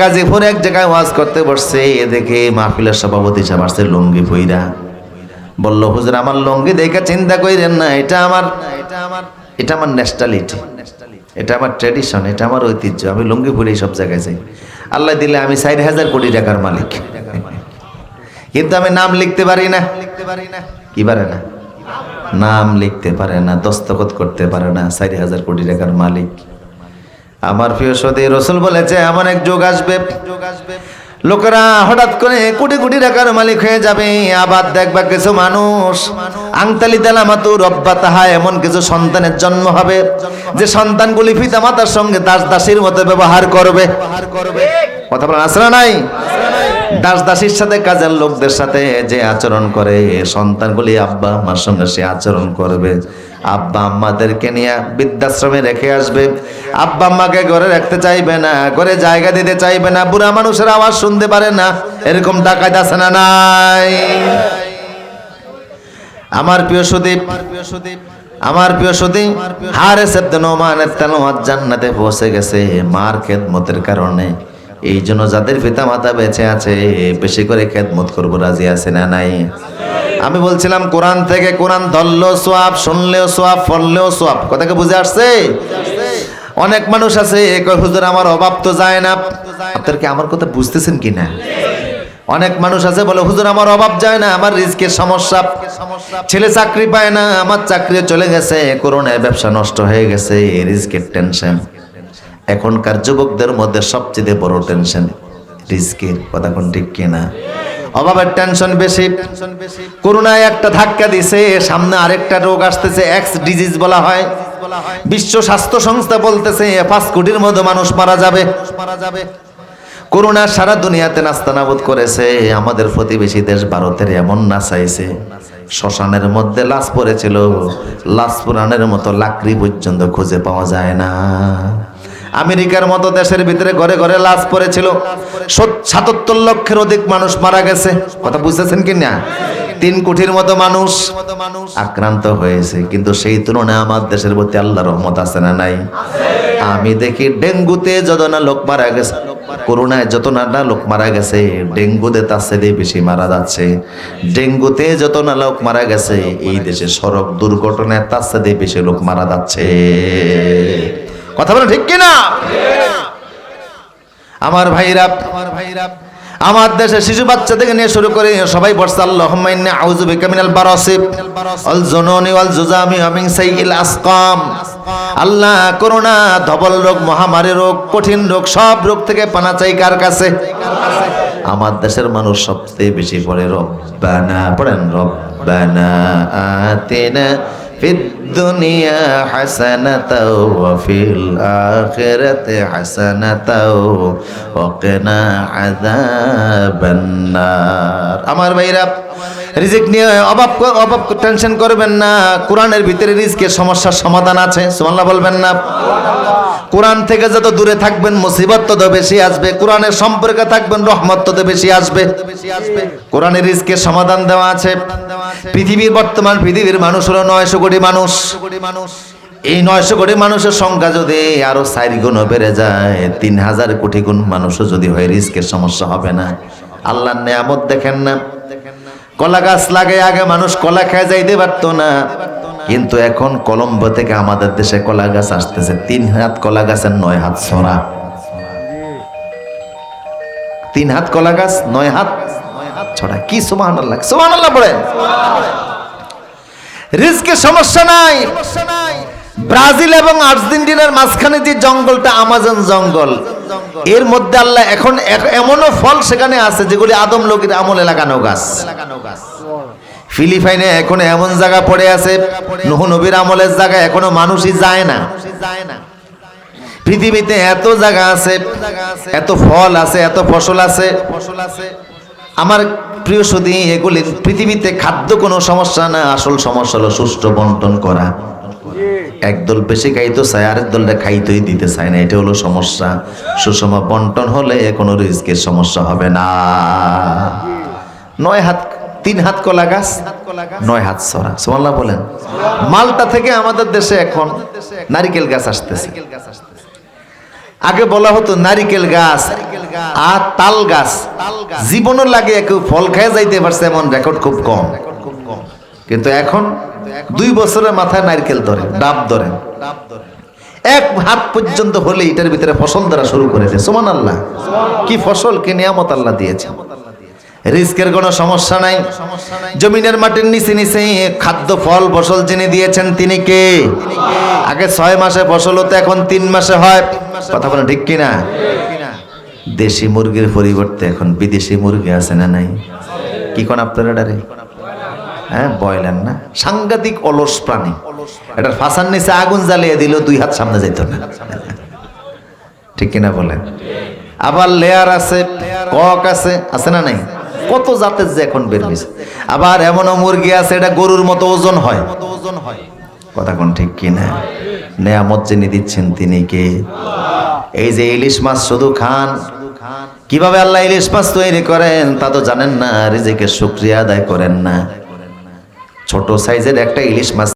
গাজীপুর এক জায়গায় ওয়াজ করতে বসছে এ দেখে মাহফিলের সভাপতি সাহেব লুঙ্গি ভইরা বলল, হুজুর, আমার লুঙ্গি দেখে চিন্তা কইরেন না, এটা আমার এটা আমার এটা আমার ন্যাশনালিটি এটা আমার ট্রেডিশন এটা আমার ঐতিহ্য, আমি লুঙ্গি পরে সব জায়গায় যাই। আল্লাহ দিলে আমি ষাট হাজার কোটি টাকার মালিক। কিন্তু আমি নাম লিখতে পারি না। লিখতে পারি না কি পারে না? নাম লিখতে পারে না, দস্তখত করতে পারে না ষাট হাজার কোটি টাকার মালিক। আমার প্রিয় সদী রসুল বলেছে এমন এক যোগ আসবে। যোগ আসবে লোকেরা হঠাৎ করে কোটি কোটি টাকার মালিক হয়ে যাবে। আবার দেখবা কিছু মানুষ আংতালি দেলামাতু রব্বা তাহা এমন কিছু সন্তানের জন্ম হবে যে সন্তানগুলি পিতা মাতার সঙ্গে দাস দাসীর মতো ব্যবহার করবে। কথা বলেন আসরা নাই? দাস দাসীর সাথে কাজের লোকদের সাথে যে আচরণ করে, সন্তানগুলি আব্বা আম্মার সঙ্গে সে আচরণ করবে। আব্বা আম্মাদেরকে নিয়ে বৃদ্ধাশ্রমে রেখে আসবে। আব্বা আম্মাকে ঘরে রাখতে চাইবে না, ঘরে জায়গা দিতে চাইবে না, বুড়া মানুষের আওয়াজ শুনতে পারে না, এরকম ডাকাত আছে না নাই? আমার প্রিয় সুদীপ, আমার প্রিয় সুদীপ হারে সেপ্তে নোমানের তেলোয়াত জান্নাতে পৌঁছে গেছে মার খেদমতের কারণে। এই জন্য যাদের পিতা মাতা বেঁচে আছে, বেশি করে খেদমত করব, রাজি আছে না নাই? আমি বলছিলাম, কোরআন থেকে কোরআন ধরলেও সোয়াব, শুনলেও সোয়াব ফললেও সোয়াব। কথাকে বুঝে আসছে? অনেক মানুষ আছে আমার অভাব তো যায় না। আপনার কি আমার কথা বুঝতেছেন কি না? অনেক মানুষ আছে, বলে, হুজুর, আমার অভাব যায় না, আমার রিস্কের সমস্যা। ছেলে চাকরি পায় না, আমার চাকরি চলে গেছে করোনায় ব্যবসা নষ্ট হয়ে গেছে রিস্কের টেনশন এখনকার যুবকদের মধ্যে সবচেয়ে বড় টেনশন রিস্কের কথা কোন ঠিক কিনা? অভাবের টেনশন বেশি। করোনায় একটা ধাক্কা দিছে, সামনে আরেকটা রোগ আসতেছে এক্স ডিজিজ বলা হয়। বিশ্ব স্বাস্থ্য সংস্থা বলতেছে পাঁচ কোটির মধ্যে মানুষ মারা যাবে। মারা যাবে করোনা সারা দুনিয়াতে নাস্তানাবুদ করেছে, আমাদের প্রতিবেশী দেশ ভারতের এমন নাচাইছে শ্মশানের মধ্যে লাশ পড়েছিল, লাশ পুরাণের মতো লাকড়ি পর্যন্ত খুঁজে পাওয়া যায় না। আমেরিকার মতো দেশের ভিতরে ঘরে ঘরে লাশ পড়েছিল। সাতাত্তর লক্ষের অধিক মানুষ মারা গেছে। কথা বুঝতেছেন কি না? তিন কোটির মতো মানুষ আক্রান্ত হয়েছে। কিন্তু সেই তুলনায় আমার দেশের প্রতি আল্লাহ রহমত আছে না নাই? আমি দেখি ডেঙ্গুতে যত না লোক মারা গেছে করোনায় যত না লোক মারা গেছে, ডেঙ্গুতে তার সাথে বেশি মারা যাচ্ছে। ডেঙ্গুতে যত না লোক মারা গেছে, এই দেশে সড়ক দুর্ঘটনায় তার সাথে বেশি লোক মারা যাচ্ছে। কথা বলে ঠিক কিনা? আমার ভাইরা আমার ভাইরা, আমার দেশে শিশু বাচ্চা থেকে নিয়ে শুরু করে সবাই পড়ছে আল্লাহুম্মা ইন্নী আউযু বিকা মিনাল বারাসিব ওয়াল জুনুনি ওয়াল জুজামি আল্লাহ করোনা ধবল রোগ, মহামারী রোগ, কঠিন রোগ, সব রোগ থেকে পানা চাই কার কাছে? আমার দেশের মানুষ সবচেয়ে বেশি পড়ে রব্বানা, পড়েন রব্বানা, আতিনা الدنيا حسنة وفي الآخرة حسنة وقنا عذاب النار আমার ভাইরা রিজিক নিয়ে অভাব অভাব টেনশন করবেন না। কোরআনের ভিতরে রিজিকের সমস্যার সমাধান আছে। সুবহানাল্লাহ বলবেন না। কোরআন থেকে যত দূরে থাকবেন, মুসিবত তত বেশি আসবে। কোরআনের সম্পর্কে থাকবেন, রহমত তত বেশি আসবে। কোরআনের রিজিকের সমাধান দেওয়া আছে। পৃথিবীর বর্তমান পৃথিবীর মানুষ হলো নয়শো কোটি মানুষ। এই নয়শো কোটি মানুষের সংখ্যা যদি আরও চার গুণ বেড়ে যায়, তিন হাজার কোটি গুণ মানুষও যদি হয় রিস্কের সমস্যা হবে না। আল্লাহর নেয়ামত দেখেন না। কলা গাছ লাগে আগে মানুষ কলা খেয়ে যাইতে পারতো না। কিন্তু এখন কলম্বো থেকে আমাদের দেশে কলা গাছ আসতেছে। তিন হাত কলা গাছের নয় হাত সরা তিন হাত কলা গাছ, নয় হাত ছড়া। কি সুমান আল্লাহ সুমান আল্লাহ পড়েন রিস্কের সমস্যা নাই। ব্রাজিল এবং আর্জেন্টিনার মাঝখানে যে জঙ্গলটা, আমাজন জঙ্গল। এর মধ্যে আল্লাহ এখন এমনও ফল সেখানে আছে যেগুলি আদম লোকের আমলে লাগানো গাছ। ফিলিপাইনে এখন এমন জায়গা পড়ে আছে, নুহ নবীর আমলের জায়গা এখনও মানুষই যায় না। পৃথিবীতে এত জায়গা আছে, এত ফল আছে, এত ফসল আছে ফসল আছে। আমার প্রিয় সুদী, এগুলি পৃথিবীতে খাদ্য কোনো সমস্যা না, আসল সমস্যা হলো সুষ্ঠু বন্টন করা। একদল বেশি খাইতো, চায় আরেক দলটা খাইতেই দিতে চায় না। এটা হলো সমস্যা। সুষম বন্টন হলে কোনো রিস্কের সমস্যা হবে না। নয় হাত, তিন হাত কলা গাছ, নয় হাত সরা সোমাল্লাহ বলেন। মালটা থেকে আমাদের দেশে এখন নারিকেল গাছ আসতেছে। আগে বলা হতো নারিকেল গাছ আর তাল গাছ। জীবনও লাগে কেউ ফল খেয়ে যাইতে পারছে, এমন রেকর্ড খুব কম। কিন্তু এখন দুই বছরের মাথায় নারকেল ধরে ডাব ধরে। এক হাত পর্যন্ত হলে এটার ভিতরে ফসল ধরা শুরু করেছে। সোমান আল্লাহ কি ফসল কি নিয়ামত আল্লাহ দিয়েছে। রিস্কের কোনো সমস্যা নাই। জমিনের মাটির নিচে নিচে খাদ্য ফল ফসল যিনি দিয়েছেন তিনি কে? আগে ছয় মাসে ফসল হতো এখন তিন মাসে হয়। কথা বলে ঠিক কিনা? দেশি মুরগির পরিবর্তে এখন বিদেশি মুরগি আছে না নাই? কি কোন আপনারা ডারে হ্যাঁ বয়লার না। সাংঘাতিক অলস প্রাণী। এটার ফাঁসার নিচে আগুন জ্বালিয়ে দিল দুই হাত সামনে যাইত না। ঠিক কিনা বলেন? আবার লেয়ার আছে, কক আছে আছে না নাই? কত জাতের যে এখন বের হয়েছে আবার এমনও মুরগি আছে, এটা গরুর মতো ওজন হয় ওজন হয়। কথা কোন ঠিক কিনা? নেয়ামত যিনি দিচ্ছেন তিনি কে? এই যে ইলিশ মাছ শুধু খান। কীভাবে আল্লাহ ইলিশ মাছ তৈরি করেন তা তো জানেন না, রিজিকের শুক্রিয়া আদায় করেন না। ছোট সাইজের একটা ইলিশ মাছ